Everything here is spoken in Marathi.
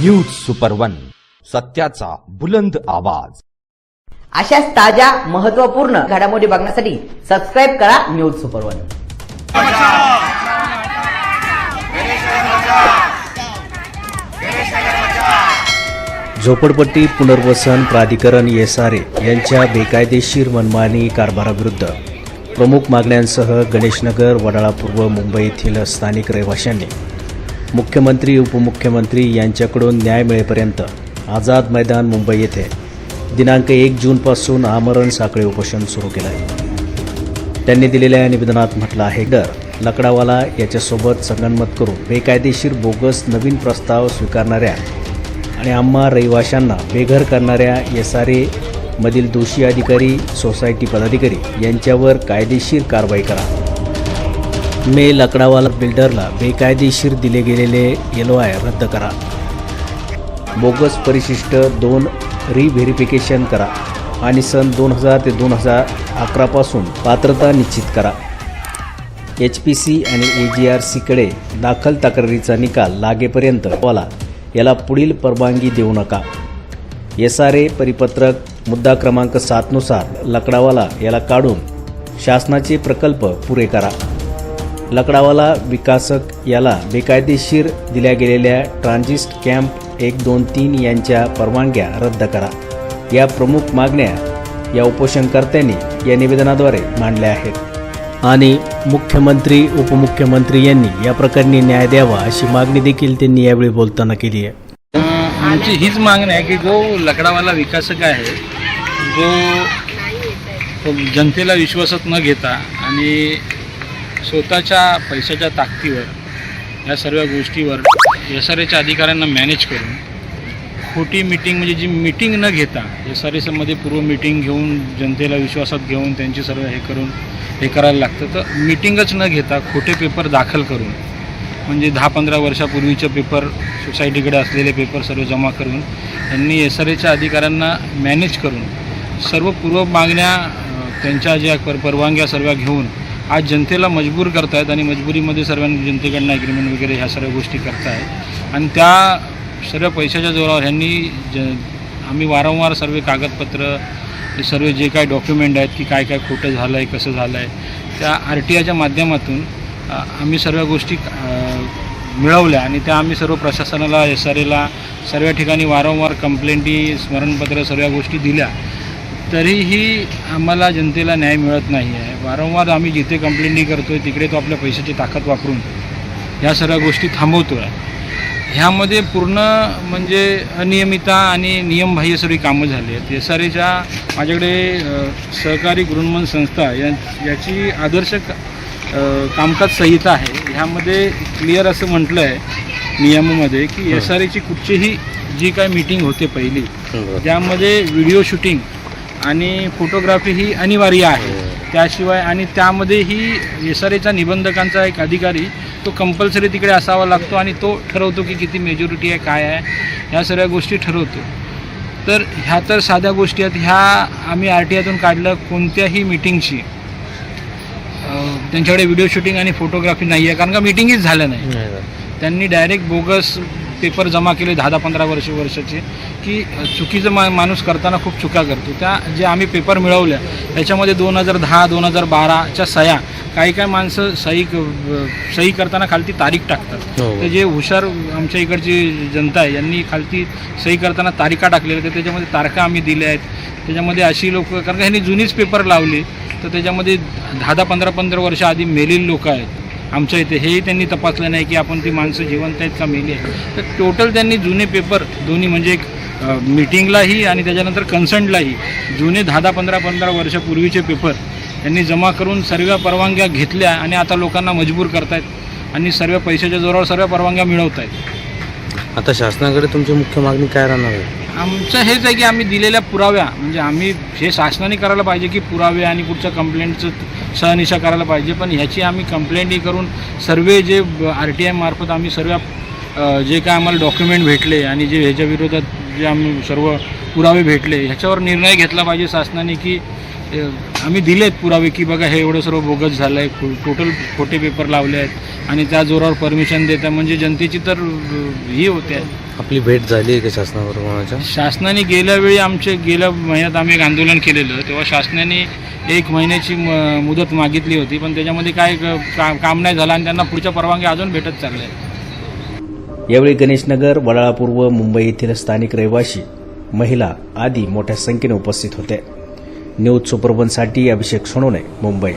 न्यूज सुपर वन सत्याचा बुलंद आवाज. अशाच ताज्या महत्त्वपूर्ण घडामोडी बघण्यासाठी सबस्क्राईब करा न्यूज सुपर वन झोपडपट्टी पुनर्वसन प्राधिकरण एसआरए यांच्या बेकायदेशीर मनमानी कारभाराविरुद्ध प्रमुख मागण्यांसह गणेशनगर वडाळा पूर्व मुंबई येथील स्थानिक रहिवाशांनी मुख्यमंत्री उपमुख्यमंत्री यांच्याकडून न्याय मिळेपर्यंत आझाद मैदान मुंबई येथे दिनांक एक जूनपासून आमरण साखळी उपोषण सुरू केलं आहे त्यांनी दिलेल्या निवेदनात म्हटलं आहे डर लकडावाला याच्यासोबत संगनमत करून बेकायदेशीर बोगस नवीन प्रस्ताव स्वीकारणाऱ्या आणि आम्हा रहिवाशांना बेघर करणाऱ्या एस आर मधील दोषी अधिकारी सोसायटी पदाधिकारी यांच्यावर कायदेशीर कारवाई करा. मे लकडावाला बिल्डरला बेकायदेशीर दिले गेलेले एल आय रद्द करा. बोगस परिशिष्ट दोन रिव्हेरिफिकेशन करा आणि सन दोन हजार ते दोन हजार अकरापासून पात्रता निश्चित करा. एच पी सी आणि ए जी आर सीकडे दाखल तक्रारीचा निकाल लागेपर्यंत वाला याला पुढील परवानगी देऊ नका. एस आर ए परिपत्रक मुद्दा क्रमांक सातनुसार लकडावाला याला काढून शासनाचे प्रकल्प पुरे करा. लकडावाला विकासक याला बेकायदेशीर दिल्या गेलेल्या ट्रान्झिस्ट कॅम्प एक दोन तीन यांच्या परवानग्या रद्द करा. या प्रमुख मागण्या या उपोषणकर्त्यांनी या निवेदनाद्वारे मांडल्या आहेत. आणि मुख्यमंत्री उपमुख्यमंत्री यांनी या प्रकरणी न्याय द्यावा अशी मागणी देखील त्यांनी यावेळी बोलताना केली आहे. आमची हीच मागणी आहे की जो लकडावाला विकासक आहे जो जनतेला विश्वासात न घेता आणि स्वतःच्या पैशाच्या ताकदीवर या सर्व गोष्टीवर एस आर एच्या अधिकाऱ्यांना मॅनेज करून खोटी मिटिंग म्हणजे जी मिटिंग न घेता एस आर एसमध्ये पूर्व मिटिंग घेऊन जनतेला विश्वासात घेऊन त्यांची सर्व हे करून हे करायला लागतं. तर मिटिंगच न घेता खोटे पेपर दाखल करून म्हणजे दहा पंधरा वर्षापूर्वीचे पेपर सोसायटीकडे असलेले पेपर सर्व जमा करून यांनी एस आर एच्या अधिकाऱ्यांना मॅनेज करून सर्व पूर्व मागण्या त्यांच्या ज्या पर परवानग्या सर्व घेऊन आज जनतेला मजबूर करतायत आणि मजबुरीमध्ये सर्वांनी जनतेकडनं ॲग्रीमेंट वगैरे ह्या सर्व गोष्टी करतायत. आणि त्या सर्व पैशाच्या जोरावर ह्यांनी ज आम्ही वारंवार सर्व कागदपत्र हे सर्व जे काय डॉक्युमेंट आहेत की काय काय खोटं झालं आहे कसं झालं आहे त्या आर टी आयच्या माध्यमातून आम्ही सर्व गोष्टी मिळवल्या आणि त्या आम्ही सर्व प्रशासनाला एस आर एला सर्व ठिकाणी वारंवार कंप्लेंटी स्मरणपत्र सर्व गोष्टी दिल्या. तरीही आम्हाला जनतेला न्याय मिळत नाही आहे. वारंवार आम्ही जिथे कंप्लेंटी करतो आहे तिकडे तो आपल्या पैशाची ताकद वापरून ह्या सर्व गोष्टी थांबवतो आहे ह्यामध्ये पूर्ण म्हणजे अनियमितता आणि नियमबाह्य सर्व कामं झाली आहेत. एस आर एच्या माझ्याकडे सहकारी गृहमन संस्था या याची आदर्श कामकाज संहिता आहे. ह्यामध्ये क्लिअर असं म्हटलं आहे नियमामध्ये की एस आर एची कुठचीही जी काय मीटिंग होते पहिली त्यामध्ये व्हिडिओ शूटिंग आणि फोटोग्राफी ही अनिवार्य आहे. त्याशिवाय आणि त्यामध्येही एस आर एचा निबंधकांचा एक अधिकारी तो कंपल्सरी तिकडे असावा लागतो आणि तो ठरवतो की किती मेजॉरिटी आहे काय आहे ह्या सर्व गोष्टी ठरवतो. तर ह्या तर साध्या गोष्टी आहेत. ह्या आम्ही आर टी आयतून काढलं कोणत्याही मिटिंगची त्यांच्याकडे व्हिडिओ शूटिंग आणि फोटोग्राफी नाही आहे कारण का मिटिंगच झालं नाही. त्यांनी डायरेक्ट बोगस पेपर जमा केले दहा दहा पंधरा वर्ष वर्षाचे की चुकीचं मा माणूस करताना खूप चुका करतो. त्या जे आम्ही पेपर मिळवल्या त्याच्यामध्ये दोन हजार दहा दोन हजार बाराच्या सह्या काही काही माणसं सही सही करताना खालती तारीख टाकतात. तर जे हुशार आमच्या इकडची जनता आहे यांनी खालती सही करताना तारिका टाकलेल्या तर त्याच्यामध्ये तारखा आम्ही दिल्या आहेत. त्याच्यामध्ये अशी लोक कारण का ह्यांनी जुनीच पेपर लावली तर त्याच्यामध्ये दहा दहा पंधरा पंधरा वर्ष आधी मेलेली लोक आहेत. आमच्या इथे हेही त्यांनी तपासलं नाही की आपण ती माणसं जिवंत आहेत का मेली तर टोटल त्यांनी जुने पेपर दोन्ही म्हणजे एक मिटिंगलाही मीटिंगलाही आणि त्याच्यानंतर कन्सर्टलाही जुने दहा दहा पंधरा पंधरा वर्षापूर्वीचे पेपर त्यांनी जमा करून सर्व परवानग्या घेतल्या आणि आता लोकांना मजबूर करतायत आणि सर्व पैशाच्या जोरावर सर्व परवानग्या मिळवत आहेत आता शासनाकडे तुमची मुख्य मागणी काय राहणार आहे? आमचं हेच आहे की आम्ही दिलेल्या पुराव्या म्हणजे आम्ही हे शासनाने करायला पाहिजे की पुरावे आणि कुठच्या कंप्लेंटचं सहनिशा करायला पाहिजे. पण ह्याची आम्ही कंप्लेंटही करून सर्वे जे आर टी आय मार्फत आम्ही सर्व जे काय आम्हाला डॉक्युमेंट भेटले आणि जे ह्याच्या विरोधात जे आम्ही सर्व पुरावे भेटले ह्याच्यावर निर्णय घेतला पाहिजे शासनाने की आम्ही दिलेत पुरावे की बघा हे एवढं सर्व बोगस झालं आहे टोटल खोटे पेपर लावले आहेत आणि त्या जोरावर परमिशन देत आहे. म्हणजे जनतेची तर ही होते. आहे आपली भेट झाली आहे का शासनाबरोबर कोणाच्या? शासनाने गेल्या वेळी आमचे गेल्या महिन्यात आम्ही एक आंदोलन केलेलं. तेव्हा शासनाने एक महिन्याची म- मुदत मागितली होती पण त्याच्यामध्ये काय क- का- काम नाही झालं आणि त्यांना पुढच्या परवानगी अजून भेटत चालल्या आहेत यावेळी गणेशनगर वडाळा पूर्व मुंबई येथील स्थानिक रहिवाशी महिला आदी मोठ्या संख्येने उपस्थित होते. न्यूज सुपरवनसाठी अभिषेक सोनवणे मुंबई.